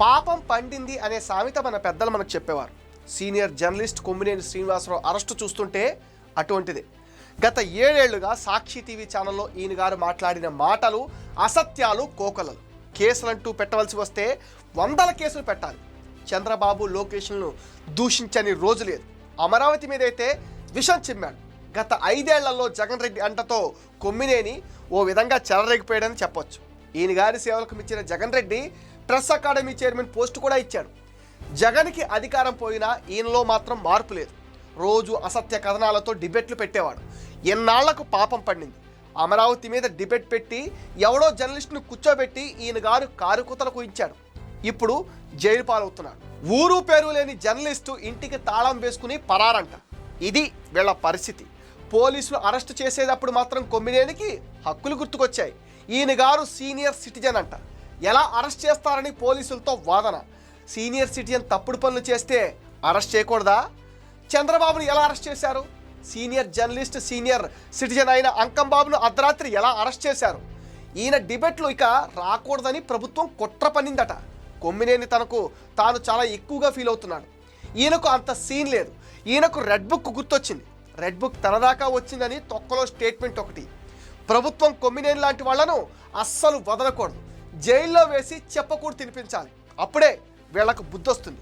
పాపం పండింది అనే సామెత మన పెద్దలు మనకు చెప్పేవారు. Senior journalist Kommineni Srinivasarao arrest చూస్తుంటే అటువంటిదే. గత ఏడేళ్ళుగా సాక్షి టీవీ ఛానల్లో ఈయన గారు మాట్లాడిన మాటలు అసత్యాలు కోకలలు. కేసులంటూ పెట్టవలసి వస్తే వందల కేసులు పెట్టాలి. చంద్రబాబు లోకేష్లను దూషించని రోజు లేదు. అమరావతి మీదైతే విషం చిమ్మాడు. గత ఐదేళ్ళలో జగన్ రెడ్డి అంటతో కొమ్మినేని ఓ విధంగా చెలరేగిపోయాడని చెప్పొచ్చు. ఈయన గారి సేవలకు మించిన Jagan Reddy press academy chairman post కూడా ఇచ్చాడు. జగన్కి అధికారం పోయినా ఈయనలో మాత్రం మార్పు లేదు. రోజు అసత్య కథనాలతో డిబేట్లు పెట్టేవాడు. ఎన్నాళ్ళకు పాపం పండింది. అమరావతి మీద డిబేట్ పెట్టి ఎవడో జర్నలిస్ట్ను కూర్చోబెట్టి ఈయన గారు కారుకుతలు కుయించాడు ఇప్పుడు జైలు పాలవుతున్నాడు. ఊరు పేరు లేని జర్నలిస్టు ఇంటికి తాళం వేసుకుని పరారంట. ఇది వీళ్ళ పరిస్థితి. పోలీసులు అరెస్ట్ చేసేటప్పుడు మాత్రం కొమ్మినేనికి హక్కులు గుర్తుకొచ్చాయి. ఈయన గారు సీనియర్ సిటిజన్ అంట. ఎలా అరెస్ట్ చేస్తారని పోలీసులతో వాదన. సీనియర్ సిటిజన్ తప్పుడు పనులు చేస్తే అరెస్ట్ చేయకూడదా? చంద్రబాబును ఎలా అరెస్ట్ చేశారు? సీనియర్ జర్నలిస్ట్ సీనియర్ సిటిజన్ అయిన అంకంబాబును అర్ధరాత్రి ఎలా అరెస్ట్ చేశారు? ఈయన డిబేట్లు ఇక రాకూడదని ప్రభుత్వం కుట్ర పన్నిందట. కొమ్మినేని తనకు తాను చాలా ఎక్కువగా ఫీల్ అవుతున్నాడు. ఈయనకు అంత సీన్ లేదు. ఈయనకు రెడ్ బుక్ గుర్తొచ్చింది. రెడ్ బుక్ తనదాకా వచ్చిందని తొక్కలో స్టేట్మెంట్ ఒకటి. ప్రభుత్వం కొమ్మినేని లాంటి వాళ్ళను అస్సలు వదలకూడదు. జైల్లో వేసి చెప్పకూడదు తినిపించాలి. అప్పుడే వీళ్ళకు బుద్ధి వస్తుంది